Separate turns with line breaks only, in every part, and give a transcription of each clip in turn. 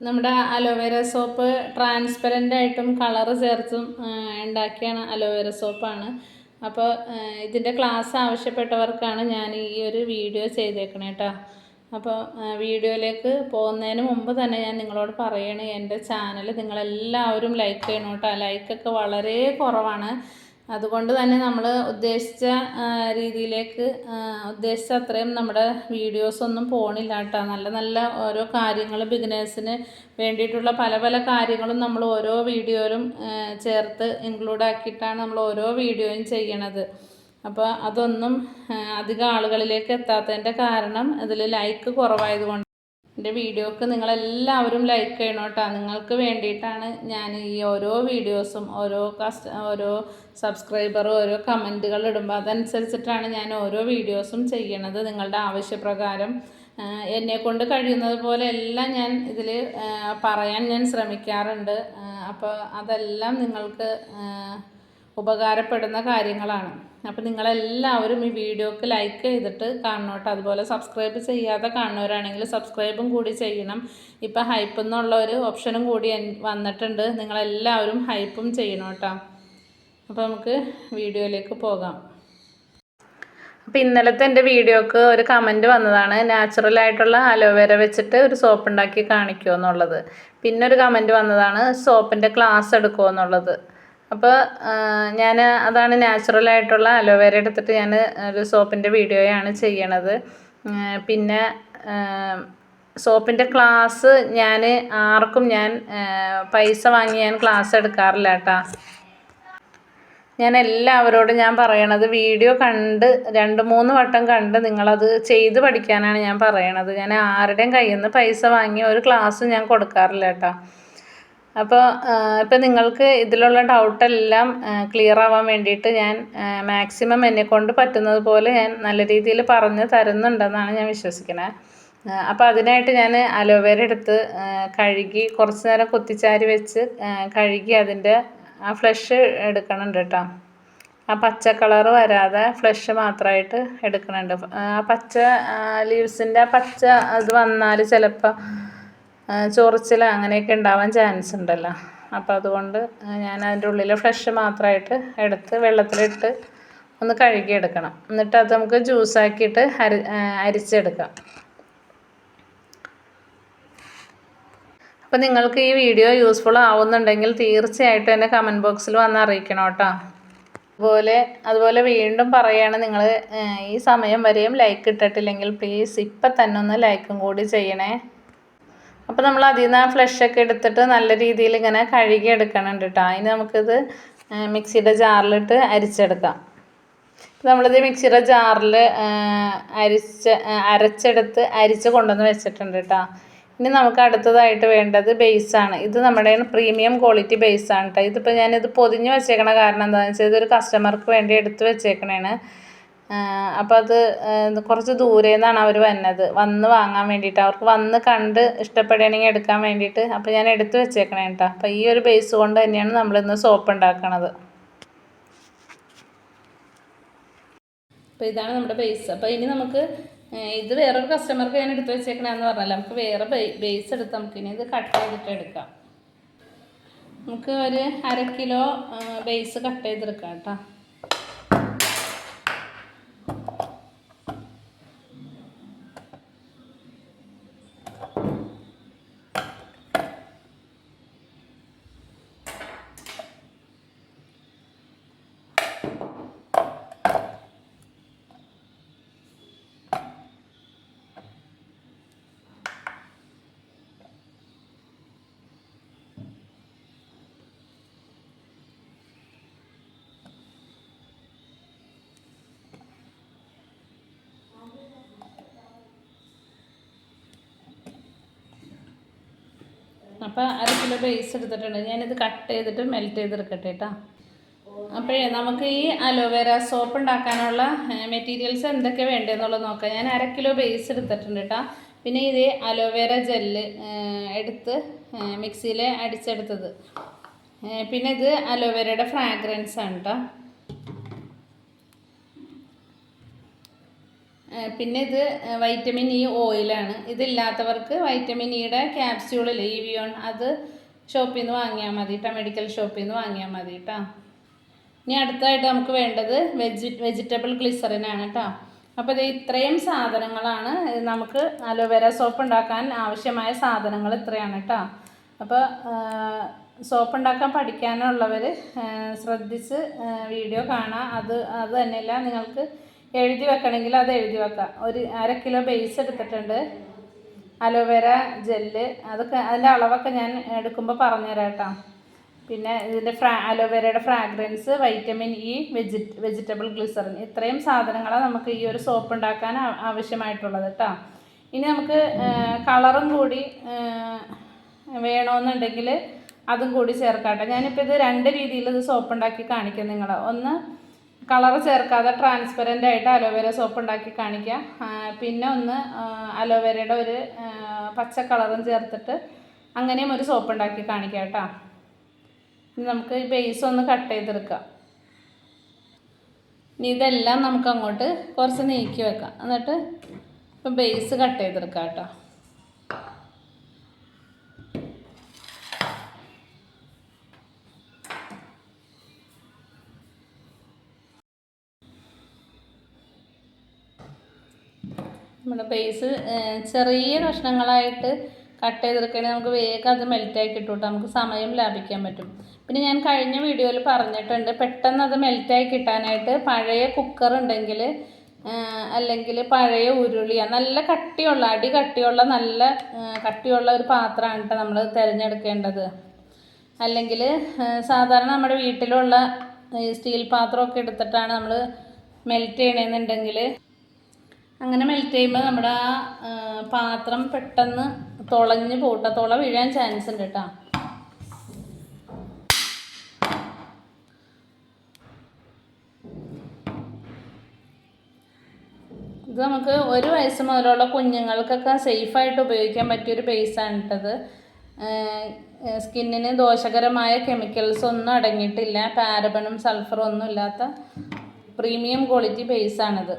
നമ്മുടെ aloe vera soap transparent ആയിട്ടും colour ചേർത്തും ഉണ്ടാക്കിയാണ് അലോവേര സോപ്പാണ്. അപ്പോൾ ഇതിന്റെ ക്ലാസ് ആവശ്യപ്പെട്ടവർക്കാണ് ഞാൻ ഈ ഒരു വീഡിയോ ചെയ്തേക്കണേ കേട്ടോ അപ്പോൾ വീഡിയോയിലേക്ക് പോകുന്നതിന് മുമ്പ് തന്നെ ഞാൻ നിങ്ങളോട് പറയണേ എന്റെ ചാനൽ നിങ്ങളെല്ലാവരും ലൈക്ക് ചെയ്യണം കേട്ടോ ലൈക്കൊക്കെ വളരെ കുറവാണ്. അതുകൊണ്ട് തന്നെ നമ്മൾ ഉദ്ദേശിച്ച രീതിയിലേക്ക് ഉദ്ദേശിച്ച അത്രയും നമ്മുടെ വീഡിയോസൊന്നും പോണില്ല കേട്ടോ. നല്ല നല്ല ഓരോ കാര്യങ്ങൾ ബിഗിനേഴ്സിന് വേണ്ടിയിട്ടുള്ള പല പല കാര്യങ്ങളും നമ്മൾ ഓരോ വീഡിയോയിലും ചേർത്ത് ഇൻക്ലൂഡ് ആക്കിയിട്ടാണ് നമ്മൾ ഓരോ വീഡിയോയും ചെയ്യണത്. അപ്പോൾ അതൊന്നും അധികം ആളുകളിലേക്ക് എത്താത്തതിന്റെ കാരണം ഇതിൽ ലൈക്ക് കുറവായതുകൊണ്ട് എന്റെ വീഡിയോക്ക് നിങ്ങളെല്ലാവരും ലൈക്ക് ചെയ്യണം കേട്ടോ. നിങ്ങൾക്ക് വേണ്ടിയിട്ടാണ് ഞാൻ ഈ ഓരോ വീഡിയോസും ഓരോ കസ്റ്റ ഓരോ സബ്സ്ക്രൈബറും ഓരോ കമന്റുകൾ ഇടുമ്പോൾ അതനുസരിച്ചിട്ടാണ് ഞാൻ ഓരോ വീഡിയോസും ചെയ്യണത് നിങ്ങളുടെ ആവശ്യപ്രകാരം. എന്നെ കൊണ്ട് കഴിയുന്നത് പോലെ എല്ലാം ഞാൻ ഇതിൽ പറയാൻ ഞാൻ ശ്രമിക്കാറുണ്ട്. അപ്പോൾ അതെല്ലാം നിങ്ങൾക്ക് ഉപകാരപ്പെടുന്ന കാര്യങ്ങളാണ്. അപ്പോൾ നിങ്ങളെല്ലാവരും ഈ വീഡിയോക്ക് ലൈക്ക് ചെയ്തിട്ട് കാണണം അതുപോലെ സബ്സ്ക്രൈബ് ചെയ്യാതെ കാണുന്നവരാണെങ്കിൽ സബ്സ്ക്രൈബും കൂടി ചെയ്യണം. ഇപ്പോൾ ഹൈപ്പ് എന്നുള്ള ഒരു ഓപ്ഷനും കൂടി വന്നിട്ടുണ്ട്. നിങ്ങളെല്ലാവരും ഹൈപ്പും ചെയ്യണം കേട്ടോ അപ്പോൾ നമുക്ക് വീഡിയോയിലേക്ക് പോകാം. അപ്പോൾ ഇന്നലത്തെ എന്റെ വീഡിയോക്ക് ഒരു കമന്റ് വന്നതാണ്. നാച്ചുറൽ ആയിട്ടുള്ള അലോവേര വെച്ചിട്ട് ഒരു സോപ്പ് ഉണ്ടാക്കി കാണിക്കുമോ എന്നുള്ളത്. പിന്നെ ഒരു കമന്റ് വന്നതാണ് സോപ്പിന്റെ ക്ലാസ് എടുക്കുമോ എന്നുള്ളത്. അപ്പോൾ ഞാൻ അതാണ് നാച്ചുറൽ ആയിട്ടുള്ള അലോവേര എടുത്തിട്ട് ഞാൻ ഒരു സോപ്പിന്റെ വീഡിയോയാണ് ചെയ്യണത്. പിന്നെ സോപ്പിന്റെ ക്ലാസ് ഞാൻ ആർക്കും ഞാൻ പൈസ വാങ്ങി ഞാൻ ക്ലാസ് എടുക്കാറില്ല കേട്ടോ ഞാൻ എല്ലാവരോടും ഞാൻ പറയണത് വീഡിയോ കണ്ട് രണ്ട് മൂന്ന് വട്ടം കണ്ട് നിങ്ങളത് ചെയ്ത് പഠിക്കാനാണ് ഞാൻ പറയണത്. ഞാൻ ആരുടെയും കയ്യിൽ നിന്ന് പൈസ വാങ്ങി ഒരു ക്ലാസ് ഞാൻ കൊടുക്കാറില്ല കേട്ടോ അപ്പോൾ ഇപ്പം നിങ്ങൾക്ക് ഇതിലുള്ള ഡൗട്ടെല്ലാം ക്ലിയർ ആവാൻ വേണ്ടിയിട്ട് ഞാൻ മാക്സിമം എന്നെ കൊണ്ട് പറ്റുന്നത് പോലെ ഞാൻ നല്ല രീതിയിൽ പറഞ്ഞ് തരുന്നുണ്ടെന്നാണ് ഞാൻ വിശ്വസിക്കുന്നത് അപ്പോൾ അതിനായിട്ട് ഞാൻ അലോവേര എടുത്ത് കഴുകി കുറച്ച് നേരം കുത്തിച്ചാരി വെച്ച് കഴുകി അതിന്റെ ആ ഫ്ലഷ് എടുക്കണുണ്ട് കേട്ടോ ആ പച്ച കളർ വരാതെ ഫ്ലഷ് മാത്രമായിട്ട് എടുക്കണുണ്ട്. ആ പച്ച ലീവ്സിന്റെ ആ പച്ച അത് വന്നാൽ ചിലപ്പോൾ ചൊറിച്ചിൽ അങ്ങനെയൊക്കെ ഉണ്ടാവാൻ ചാൻസ് ഉണ്ടല്ലോ. അപ്പോൾ അതുകൊണ്ട് ഞാൻ അതിന്റെ ഉള്ളിലെ ഫ്ലഷ് മാത്രമായിട്ട് എടുത്ത് വെള്ളത്തിലിട്ട് ഒന്ന് കഴുകിയെടുക്കണം. എന്നിട്ട് അത് നമുക്ക് ജ്യൂസാക്കിയിട്ട് അരി അരിച്ചെടുക്കാം. അപ്പോൾ നിങ്ങൾക്ക് ഈ വീഡിയോ യൂസ്ഫുൾ ആവുന്നുണ്ടെങ്കിൽ തീർച്ചയായിട്ടും എന്നെ കമന്റ് ബോക്സിൽ വന്ന് അറിയിക്കണം കേട്ടോ. അതുപോലെ അതുപോലെ വീണ്ടും പറയുകയാണ് നിങ്ങൾ ഈ സമയം വരെയും ലൈക്ക് ഇട്ടിട്ടില്ലെങ്കിൽ പ്ലീസ് ഇപ്പം തന്നെ ഒന്ന് ലൈക്കും കൂടി ചെയ്യണേ. അപ്പോൾ നമ്മൾ അതിൽ നിന്ന് ആ ഫ്ലഷൊക്കെ എടുത്തിട്ട് നല്ല രീതിയിൽ ഇങ്ങനെ കഴുകി എടുക്കണുണ്ട് കേട്ടോ അതിന് നമുക്കിത് മിക്സിയുടെ ജാറിലിട്ട് അരിച്ചെടുക്കാം. നമ്മളിത് മിക്സിയുടെ ജാറിൽ അരിച്ച് അരച്ചെടുത്ത് അരിച്ച് കൊണ്ടുവന്ന് വെച്ചിട്ടുണ്ട് കേട്ടോ ഇനി നമുക്ക് അടുത്തതായിട്ട് വേണ്ടത് ബേസാണ്. ഇത് നമ്മുടെ പ്രീമിയം ക്വാളിറ്റി ബേസാണ് കേട്ടോ ഇതിപ്പോൾ ഞാനിത് പൊതിഞ്ഞ് വെച്ചേക്കണ കാരണം എന്താണെന്ന് വെച്ചാൽ ഇതൊരു കസ്റ്റമർക്ക് വേണ്ടി എടുത്ത് വെച്ചേക്കണേണ്. അപ്പോൾ അത് കുറച്ച് ദൂരെ നിന്നാണ് അവർ വന്നത്. വന്ന് വാങ്ങാൻ വേണ്ടിയിട്ട്. അവർക്ക് വന്ന് കണ്ട് ഇഷ്ടപ്പെടുകയാണെങ്കിൽ എടുക്കാൻ വേണ്ടിയിട്ട്. അപ്പോൾ ഞാൻ എടുത്ത് വെച്ചേക്കണേ കേട്ടോ അപ്പോൾ ഈ ഒരു ബേസ് കൊണ്ട് തന്നെയാണ് നമ്മൾ ഇന്ന് സോപ്പ് ഉണ്ടാക്കണത്. അപ്പോൾ ഇതാണ് നമ്മുടെ ബേസ് അപ്പോൾ ഇനി നമുക്ക് ഇത് വേറൊരു കസ്റ്റമർക്ക് ഞാൻ എടുത്ത് വെച്ചേക്കണമെന്ന് പറഞ്ഞല്ലോ. നമുക്ക് വേറെ ബേസ് എടുത്ത് നമുക്ക് ഇനി ഇത് കട്ട് ചെയ്തിട്ട് എടുക്കാം. നമുക്ക് ഒരു അര കിലോ ബേസ് കട്ട് ചെയ്തെടുക്കാം കേട്ടോ അപ്പോൾ അര കിലോ ബേസ് എടുത്തിട്ടുണ്ട്. ഞാനിത് കട്ട് ചെയ്തിട്ട് മെൽറ്റ് ചെയ്തെടുക്കട്ടെ കേട്ടോ അപ്പോഴേ നമുക്ക് ഈ അലോവേര സോപ്പ് ഉണ്ടാക്കാനുള്ള മെറ്റീരിയൽസ് എന്തൊക്കെ വേണ്ടതെന്നുള്ളത് നോക്കാം. ഞാൻ അര കിലോ ബേസ് എടുത്തിട്ടുണ്ട് കേട്ടോ പിന്നെ ഇത് അലോവേര ജെല്ല് എടുത്ത് മിക്സിയിൽ അടിച്ചെടുത്തത്. പിന്നെ ഇത് അലോവേരയുടെ ഫ്രാഗ്രൻസ് ആണ് കേട്ടോ പിന്നെ ഇത് വൈറ്റമിൻ ഇ ഓയിലാണ് ഇതില്ലാത്തവർക്ക് വൈറ്റമിൻ ഇയുടെ ക്യാപ്സ്യൂളിൽ ഇവിയോൺ അത് ഷോപ്പിൽ നിന്ന് വാങ്ങിയാൽ മതി കേട്ടോ മെഡിക്കൽ ഷോപ്പിൽ നിന്ന് വാങ്ങിയാൽ മതി കേട്ടോ ഇനി അടുത്തതായിട്ട് നമുക്ക് വേണ്ടത് വെജി വെജിറ്റബിൾ ഗ്ലിസറിനാണ് കേട്ടോ അപ്പോൾ ഇത് ഇത്രയും സാധനങ്ങളാണ്. നമുക്ക് അലോവേര സോപ്പ് ഉണ്ടാക്കാൻ ആവശ്യമായ സാധനങ്ങൾ ഇത്രയാണ് കേട്ടോ അപ്പോൾ സോപ്പ് ഉണ്ടാക്കാൻ പഠിക്കാനുള്ളവർ ശ്രദ്ധിച്ച് വീഡിയോ കാണാം. അത് അത് തന്നെയല്ല നിങ്ങൾക്ക് എഴുതി വെക്കണമെങ്കിൽ അത് എഴുതി വെക്കാം. ഒരു അര കിലോ ബേസ് എടുത്തിട്ടുണ്ട്. അലോവേര ജെല്ല് അതൊക്കെ അതിന്റെ അളവൊക്കെ ഞാൻ എടുക്കുമ്പോൾ പറഞ്ഞുതരാം കേട്ടോ പിന്നെ ഇതിന്റെ ഫ്രാ അലോവേരയുടെ ഫ്രാഗ്രൻസ് വൈറ്റമിൻ ഇ വെജി വെജിറ്റബിൾ ഗ്ലിസറിൻ. ഇത്രയും സാധനങ്ങളാണ് നമുക്ക് ഈ ഒരു സോപ്പ് ഉണ്ടാക്കാൻ ആവശ്യമായിട്ടുള്ളത് കേട്ടോ ഇനി നമുക്ക് കളറും കൂടി വേണമെന്നുണ്ടെങ്കിൽ അതും കൂടി ചേർക്കാം കേട്ടോ ഞാനിപ്പോൾ ഇത് രണ്ട് രീതിയിൽ ഇത് സോപ്പ് ഉണ്ടാക്കി കാണിക്കാം നിങ്ങൾ ഒന്ന് കളർ ചേർക്കാതെ ട്രാൻസ്പെറന്റ് ആയിട്ട് അലോവേര സോപ്പ് ഉണ്ടാക്കി കാണിക്കാം. പിന്നെ ഒന്ന് അലോവേരയുടെ ഒരു പച്ച കളറും ചേർത്തിട്ട് അങ്ങനെയും ഒരു സോപ്പ് ഉണ്ടാക്കി കാണിക്കാം കേട്ടോ. നമുക്ക് ഈ ബേസ് ഒന്ന് കട്ട് ചെയ്തെടുക്കാം. ഇനി ഇതെല്ലാം നമുക്ക് അങ്ങോട്ട് കുറച്ച് നീക്കി വെക്കാം. എന്നിട്ട് ബേസ് കട്ട് ചെയ്തെടുക്കാം കേട്ടോ. നമ്മുടെ ബേസ് ചെറിയ കഷ്ണങ്ങളായിട്ട് കട്ട് ചെയ്തെടുക്കുകയാണെങ്കിൽ നമുക്ക് വേഗം അത് മെൽറ്റായി കിട്ടും നമുക്ക് സമയം ലാഭിക്കാൻ പറ്റും. പിന്നെ ഞാൻ കഴിഞ്ഞ വീഡിയോയിൽ പറഞ്ഞിട്ടുണ്ട് പെട്ടെന്ന് അത് മെൽറ്റായി കിട്ടാനായിട്ട് പഴയ കുക്കർ ഉണ്ടെങ്കിൽ അല്ലെങ്കിൽ പഴയ ഉരുളിയ നല്ല കട്ടിയുള്ള അടി കട്ടിയുള്ള നല്ല കട്ടിയുള്ള ഒരു പാത്രമാണ് നമ്മൾ തിരഞ്ഞെടുക്കേണ്ടത്. അല്ലെങ്കിൽ സാധാരണ നമ്മുടെ വീട്ടിലുള്ള സ്റ്റീൽ പാത്രമൊക്കെ എടുത്തിട്ടാണ് നമ്മൾ മെൽറ്റ് ചെയ്യണമെന്നുണ്ടെങ്കിൽ അങ്ങനെ മെൽറ്റ് ചെയ്യുമ്പോൾ നമ്മുടെ ആ പാത്രം പെട്ടെന്ന് തുളഞ്ഞ് പോട്ടെ. തുള വീഴാൻ ചാൻസ് ഉണ്ട് കേട്ടോ ഇത് നമുക്ക് ഒരു വയസ്സ് മുതലുള്ള കുഞ്ഞുങ്ങൾക്കൊക്കെ സേഫായിട്ട് ഉപയോഗിക്കാൻ പറ്റിയൊരു പേസ്റ്റാണ് ഇട്ടത് സ്കിന്നിന് ദോഷകരമായ കെമിക്കൽസ് ഒന്നും അടങ്ങിയിട്ടില്ല. പാരബണും സൾഫറും ഒന്നും ഇല്ലാത്ത പ്രീമിയം ക്വാളിറ്റി ബേസാണിത്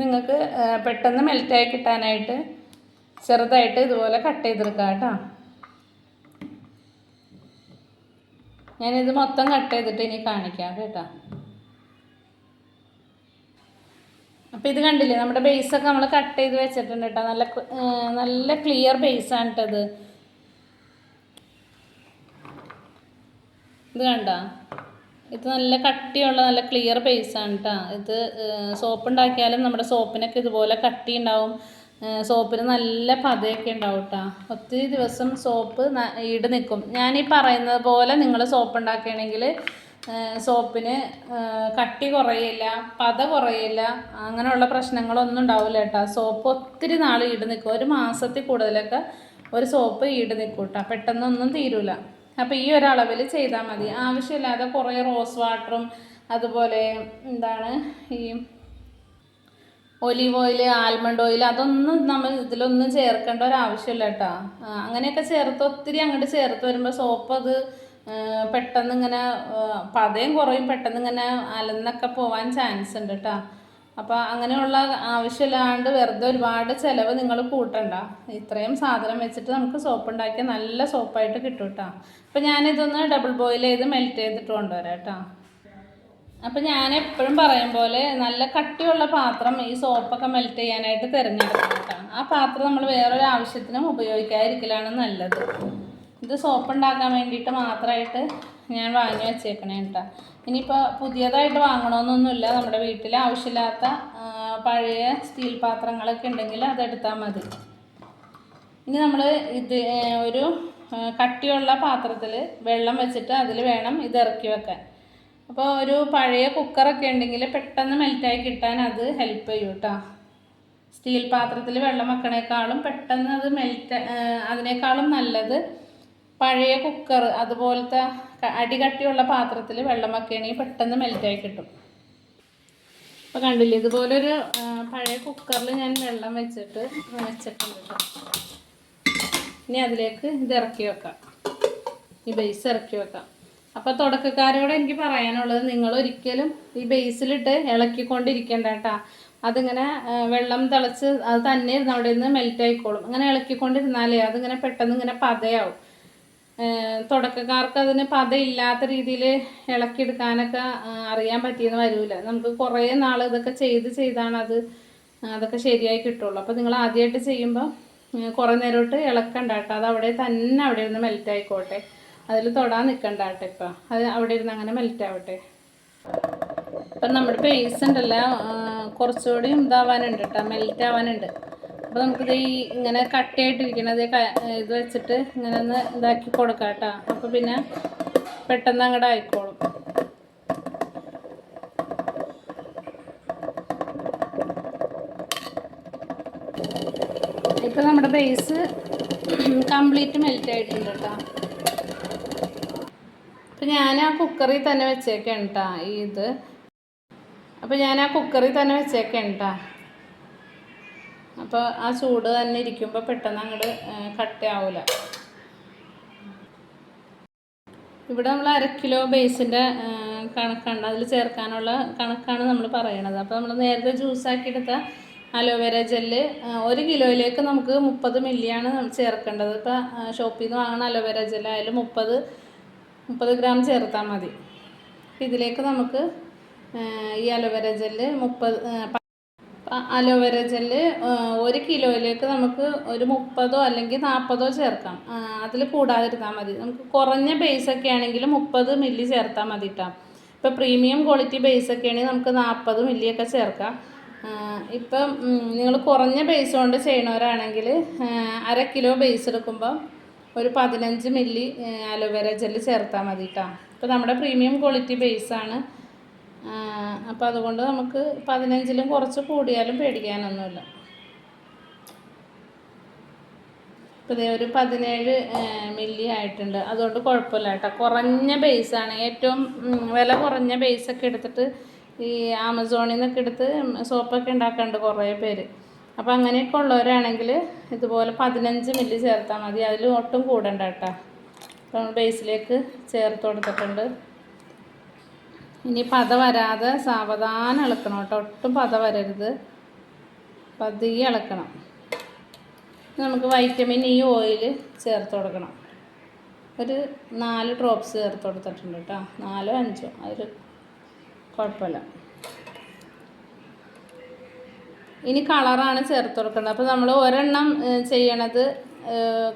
നിങ്ങൾക്ക് പെട്ടെന്ന് മെൽറ്റായി കിട്ടാനായിട്ട് ചെറുതായിട്ട് ഇതുപോലെ കട്ട് ചെയ്തെടുക്കാം കേട്ടോ. ഞാനിത് മൊത്തം കട്ട് ചെയ്തിട്ട് ഇനി കാണിക്കാം കേട്ടോ. അപ്പോൾ ഇത് കണ്ടില്ലേ നമ്മുടെ ബേസൊക്കെ നമ്മൾ കട്ട് ചെയ്ത് വെച്ചിട്ടുണ്ട് കേട്ടോ. നല്ല നല്ല ക്ലിയർ ബേസാണ് കേട്ടത് ഇത് കണ്ട? ഇത് നല്ല കട്ടിയുള്ള നല്ല ക്ലിയർ പേസാണ് കേട്ടോ ഇത് സോപ്പ് ഉണ്ടാക്കിയാലും നമ്മുടെ സോപ്പിനൊക്കെ ഇതുപോലെ കട്ടി ഉണ്ടാവും സോപ്പിന് നല്ല പതയൊക്കെ ഉണ്ടാവും കേട്ടോ ഒത്തിരി ദിവസം സോപ്പ് ഈട് നിൽക്കും ഞാനീ പറയുന്നത് പോലെ നിങ്ങൾ സോപ്പ് ഉണ്ടാക്കുകയാണെങ്കിൽ സോപ്പിന് കട്ടി കുറയില്ല പത കുറയില്ല അങ്ങനെയുള്ള പ്രശ്നങ്ങളൊന്നും ഉണ്ടാവില്ല കേട്ടോ സോപ്പ് ഒത്തിരി നാൾ ഈട് നിൽക്കും ഒരു മാസത്തിൽ കൂടുതലൊക്കെ ഒരു സോപ്പ് ഈട് നിൽക്കും കേട്ടോ പെട്ടെന്നൊന്നും തീരൂല. അപ്പോൾ ഈ ഒരളവിൽ ചെയ്താൽ മതി. ആവശ്യമില്ലാതെ കുറേ റോസ് വാട്ടറും അതുപോലെ എന്താണ് ഈ ഒലീവ് ഓയിൽ ആൽമണ്ട് ഓയിൽ അതൊന്നും നമ്മൾ ഇതിലൊന്നും ചേർക്കേണ്ട ഒരു ആവശ്യമില്ല കേട്ടോ അങ്ങനെയൊക്കെ ചേർത്ത് ഒത്തിരി അങ്ങോട്ട് ചേർത്ത് വരുമ്പോൾ സോപ്പ് അത് പെട്ടെന്ന് ഇങ്ങനെ പതയും കുറയും പെട്ടെന്ന് ഇങ്ങനെ അലന്നൊക്കെ പോവാൻ ചാൻസ് ഉണ്ട് കേട്ടോ. അപ്പോൾ അങ്ങനെയുള്ള ആവശ്യമില്ലാണ്ട് വെറുതെ ഒരുപാട് ചിലവ് നിങ്ങൾ കൂട്ടണ്ട. ഇത്രയും സാധനം വെച്ചിട്ട് നമുക്ക് സോപ്പ് ഉണ്ടാക്കിയാൽ നല്ല സോപ്പായിട്ട് കിട്ടും കേട്ടോ അപ്പോൾ ഞാനിതൊന്ന് ഡബിൾ ബോയിൽ ചെയ്ത് മെൽറ്റ് ചെയ്തിട്ട് കൊണ്ടുവരാം കേട്ടോ. അപ്പം ഞാൻ എപ്പോഴും പറയും പോലെ നല്ല കട്ടിയുള്ള പാത്രം ഈ സോപ്പൊക്കെ മെൽറ്റ് ചെയ്യാനായിട്ട് തിരഞ്ഞെടുക്കണം കേട്ടോ. ആ പാത്രം നമ്മൾ വേറൊരു ആവശ്യത്തിനും ഉപയോഗിക്കാതിരിക്കലാണ് നല്ലത്. ഇത് സോപ്പ് ഉണ്ടാക്കാൻ വേണ്ടിയിട്ട് മാത്രമായിട്ട് ഞാൻ വാങ്ങി വെച്ചേക്കണേ കേട്ടോ ഇനിയിപ്പോൾ പുതിയതായിട്ട് വാങ്ങണമെന്നൊന്നുമില്ല നമ്മുടെ വീട്ടിൽ ആവശ്യമില്ലാത്ത പഴയ സ്റ്റീൽ പാത്രങ്ങളൊക്കെ ഉണ്ടെങ്കിൽ അതെടുത്താൽ മതി. ഇനി നമ്മൾ ഇത് ഒരു കട്ടിയുള്ള പാത്രത്തിൽ വെള്ളം വെച്ചിട്ട് അതിൽ വേണം ഇത് ഇറക്കി വെക്കാൻ. അപ്പോൾ ഒരു പഴയ കുക്കറൊക്കെ ഉണ്ടെങ്കിൽ പെട്ടെന്ന് മെൽറ്റായി കിട്ടാൻ അത് ഹെൽപ്പ് ചെയ്യും കേട്ടോ സ്റ്റീൽ പാത്രത്തിൽ വെള്ളം വെക്കണേക്കാളും പെട്ടെന്ന് അത് മെൽറ്റ് അതിനേക്കാളും നല്ലത് പഴയ കുക്കർ അതുപോലത്തെ അടികട്ടിയുള്ള പാത്രത്തിൽ വെള്ളം വെക്കുകയാണെങ്കിൽ പെട്ടെന്ന് മെൽറ്റായി കിട്ടും. അപ്പോൾ കണ്ടില്ലേ ഇതുപോലൊരു പഴയ കുക്കറിൽ ഞാൻ വെള്ളം വെച്ചിട്ട് വെച്ചിട്ടുണ്ട് ഇനി അതിലേക്ക് ഇത് ഇറക്കി വെക്കാം. ഈ ബേസ് ഇറക്കി വെക്കാം. അപ്പോൾ തുടക്കക്കാരോട് എനിക്ക് പറയാനുള്ളത് നിങ്ങൾ ഒരിക്കലും ഈ ബേസിലിട്ട് ഇളക്കിക്കൊണ്ടിരിക്കേണ്ട കേട്ടോ അതിങ്ങനെ വെള്ളം തിളച്ച് അത് തന്നെ ഇരുന്ന് അവിടെ നിന്ന് മെൽറ്റ് ആയിക്കോളും. അങ്ങനെ ഇളക്കിക്കൊണ്ടിരുന്നാലേ അതിങ്ങനെ പെട്ടെന്ന് ഇങ്ങനെ പതയാവും. തുടക്കക്കാർക്ക് അതിന് പതയില്ലാത്ത രീതിയിൽ ഇളക്കിയെടുക്കാനൊക്കെ അറിയാൻ പറ്റിയെന്ന് വരില്ല നമുക്ക് കുറേ നാൾ ഇതൊക്കെ ചെയ്ത് ചെയ്താണ് അത് അതൊക്കെ ശരിയായി കിട്ടുള്ളൂ. അപ്പോൾ നിങ്ങൾ ആദ്യമായിട്ട് ചെയ്യുമ്പോൾ കുറേ നേരമായിട്ട് ഇളക്കണ്ട കേട്ടോ. അത് അവിടെ തന്നെ അവിടെ ഇരുന്ന് മെൽറ്റ് ആയിക്കോട്ടെ. അതിൽ തൊടാൻ നിൽക്കണ്ട കേട്ടോ ഇപ്പം. അത് അവിടെ ഇരുന്ന് അങ്ങനെ മെൽറ്റ് ആവട്ടെ. ഇപ്പം നമ്മുടെ പേസ് ഉണ്ടല്ലോ കുറച്ചുകൂടി ഇതാവാനുണ്ട് കേട്ടോ. മെൽറ്റ് ആവാനുണ്ട്. അപ്പോൾ നമുക്കിത് ഈ ഇങ്ങനെ കട്ടയായിട്ടിരിക്കണത് ഇത് വെച്ചിട്ട് ഇങ്ങനെ ഒന്ന് ഇതാക്കി കൊടുക്കാം കേട്ടോ. അപ്പോൾ പിന്നെ പെട്ടെന്ന് അങ്ങോട്ട് ആയിക്കോളും. ഇപ്പം നമ്മുടെ ബേസ് കംപ്ലീറ്റ് മെൽറ്റ് ആയിട്ടുണ്ട് കേട്ടോ. അപ്പം ഞാൻ ആ കുക്കറിൽ തന്നെ വെച്ചേക്കാണ് കേട്ടോ ഇത്. അപ്പോൾ ഞാൻ ആ കുക്കറിൽ തന്നെ വെച്ചേക്കാണ് കേട്ടോ അപ്പോൾ ആ ചൂട് തന്നെ ഇരിക്കുമ്പോൾ പെട്ടെന്ന് അങ്ങോട്ട് കട്ടയാവില്ല ഇവിടെ നമ്മൾ അര കിലോ ബേസിന്റെ കണക്കാണ്. അതിൽ ചേർക്കാനുള്ള കണക്കാണ് നമ്മൾ പറയണത്. അപ്പോൾ നമ്മൾ നേരത്തെ ജ്യൂസാക്കിയെടുത്ത അലോവേര ജെല്ല് ഒരു കിലോയിലേക്ക് നമുക്ക് മുപ്പത് മില്ലിയാണ് ചേർക്കേണ്ടത്. ഇപ്പോൾ ഷോപ്പിൽ നിന്ന് വാങ്ങുന്ന അലോവേര ജെല്ല് അതിൽ മുപ്പത് മുപ്പത് ഗ്രാം ചേർത്താൽ മതി. ഇതിലേക്ക് നമുക്ക് ഈ അലോവേര ജെല്ല് മുപ്പത് അലോവേര ജെല്ല് ഒരു കിലോയിലേക്ക് നമുക്ക് ഒരു മുപ്പതോ അല്ലെങ്കിൽ നാൽപ്പതോ ചേർക്കാം. അതിൽ കൂടാതിരുന്നാൽ മതി. നമുക്ക് കുറഞ്ഞ ബേസൊക്കെ ആണെങ്കിൽ മുപ്പത് മില്ലി ചേർത്താൽ മതി കേട്ടോ ഇപ്പോൾ പ്രീമിയം ക്വാളിറ്റി ബേസൊക്കെ ആണെങ്കിൽ നമുക്ക് നാൽപ്പത് മില്ലിയൊക്കെ ചേർക്കാം. ഇപ്പം നിങ്ങൾ കുറഞ്ഞ ബേസ് കൊണ്ട് ചെയ്യണവരാണെങ്കിൽ അര കിലോ ബേസ് എടുക്കുമ്പോൾ ഒരു പതിനഞ്ച് മില്ലി അലോവേര ജെല്ല് ചേർത്താൽ മതി കേട്ടോ ഇപ്പോൾ നമ്മുടെ പ്രീമിയം ക്വാളിറ്റി ബേസാണ് അപ്പോൾ അതുകൊണ്ട് നമുക്ക് പതിനഞ്ചിലും കുറച്ച് കൂടിയാലും പേടിക്കാനൊന്നുമില്ല. ഇപ്പോൾ ഇതേ ഒരു പതിനേഴ് മില്ലി ആയിട്ടുണ്ട്. അതുകൊണ്ട് കുഴപ്പമില്ല കേട്ടോ. കുറഞ്ഞ ബേസാണ് ഏറ്റവും വില കുറഞ്ഞ ബേസൊക്കെ എടുത്തിട്ട് ഈ ആമസോണിൽ നിന്നൊക്കെ എടുത്ത് സോപ്പൊക്കെ ഉണ്ടാക്കാറുണ്ട് കുറേ പേര്. അപ്പോൾ അങ്ങനെയൊക്കെ ഉള്ളവരാണെങ്കിൽ ഇതുപോലെ പതിനഞ്ച് മില്ലി ചേർത്താൽ മതി. അതിൽ ഒട്ടും കൂടണ്ട കേട്ടോ. നമ്മൾ ബേസിലേക്ക് ചേർത്ത് കൊടുത്തിട്ടുണ്ട്. ഇനി പത വരാതെ സാവധാനം ഇളക്കണം കേട്ടോ. ഒട്ടും പത വരരുത്. പതിയെ ഇളക്കണം. നമുക്ക് വൈറ്റമിൻ ഇ ഓയിൽ ചേർത്ത് കൊടുക്കണം. ഒരു നാല് ഡ്രോപ്സ് ചേർത്ത് കൊടുത്തിട്ടുണ്ട് കേട്ടോ. നാലോ അഞ്ചോ അതിൽ കുഴപ്പമില്ല. ഇനി കളറാണ് ചേർത്ത് കൊടുക്കേണ്ടത്. അപ്പോൾ നമ്മൾ ഒരെണ്ണം ചെയ്യണത്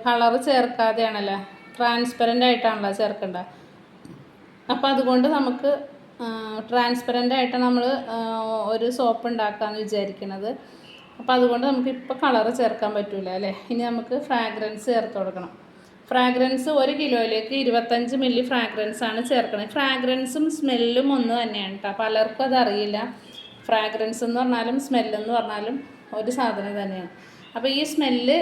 കളർ ചേർക്കാതെയാണല്ലേ? ട്രാൻസ്പെറന്റ് ആയിട്ടാണല്ലോ ചേർക്കേണ്ടത്. അപ്പോൾ അതുകൊണ്ട് നമുക്ക് ട്രാൻസ്പെറന്റ് ആയിട്ട് നമ്മൾ ഒരു സോപ്പ് ഉണ്ടാക്കാമെന്ന് വിചാരിക്കുന്നത് അപ്പോൾ അതുകൊണ്ട് നമുക്ക് ഇപ്പോൾ കളറ് ചേർക്കാൻ പറ്റില്ല അല്ലേ? ഇനി നമുക്ക് ഫ്രാഗ്രൻസ് ചേർത്ത് കൊടുക്കണം. ഫ്രാഗ്രൻസ് ഒരു കിലോയിലേക്ക് ഇരുപത്തഞ്ച് മില്ലി ഫ്രാഗ്രൻസ് ആണ് ചേർക്കുന്നത് ഫ്രാഗ്രൻസും സ്മെല്ലും ഒന്ന് തന്നെയാണ് കേട്ടോ പലർക്കും അതറിയില്ല ഫ്രാഗ്രൻസ് എന്ന് പറഞ്ഞാലും സ്മെല്ലെന്ന് പറഞ്ഞാലും ഒരു സാധനം തന്നെയാണ്. അപ്പോൾ ഈ സ്മെല്ല്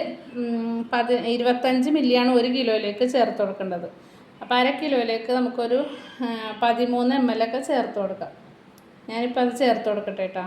പതി ഇരുപത്തഞ്ച് മില്ലിയാണ് ഒരു കിലോയിലേക്ക് ചേർത്ത് കൊടുക്കേണ്ടത്. അപ്പോൾ അര കിലോയിലേക്ക് നമുക്കൊരു പതിമൂന്ന് എം എൽ ഒക്കെ ചേർത്ത് കൊടുക്കാം. ഞാനിപ്പോൾ അത് ചേർത്ത് കൊടുക്കട്ടെ കേട്ടോ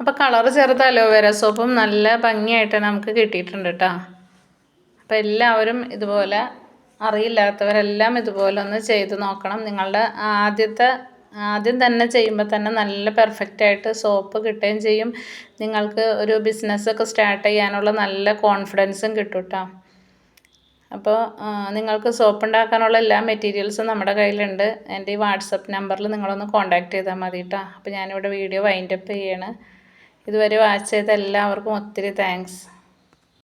അപ്പോൾ കളർ ചേർത്ത അലോവേര സോപ്പും നല്ല ഭംഗിയായിട്ട് നമുക്ക് കിട്ടിയിട്ടുണ്ട് കേട്ടോ അപ്പോൾ എല്ലാവരും ഇതുപോലെ അറിയില്ലാത്തവരെല്ലാം ഇതുപോലെ ഒന്ന് ചെയ്ത് നോക്കണം. നിങ്ങളുടെ ആദ്യത്തെ ആദ്യം തന്നെ ചെയ്യുമ്പോൾ തന്നെ നല്ല പെർഫെക്റ്റ് ആയിട്ട് സോപ്പ് കിട്ടുകയും ചെയ്യും. നിങ്ങൾക്ക് ഒരു ബിസിനസ്സൊക്കെ സ്റ്റാർട്ട് ചെയ്യാനുള്ള നല്ല കോൺഫിഡൻസും കിട്ടും കേട്ടോ അപ്പോൾ നിങ്ങൾക്ക് സോപ്പ് ഉണ്ടാക്കാനുള്ള എല്ലാ മെറ്റീരിയൽസും നമ്മുടെ കയ്യിലുണ്ട്. എന്റെ ഈ വാട്സപ്പ് നമ്പറിൽ നിങ്ങളൊന്ന് കോൺടാക്ട് ചെയ്താൽ മതി കേട്ടോ അപ്പോൾ ഞാനിവിടെ വീഡിയോ വൈൻഡപ്പ് ചെയ്യാണ്. ഇതുവരെ വാച്ച് ചെയ്ത എല്ലാവർക്കും ഒത്തിരി താങ്ക്സ്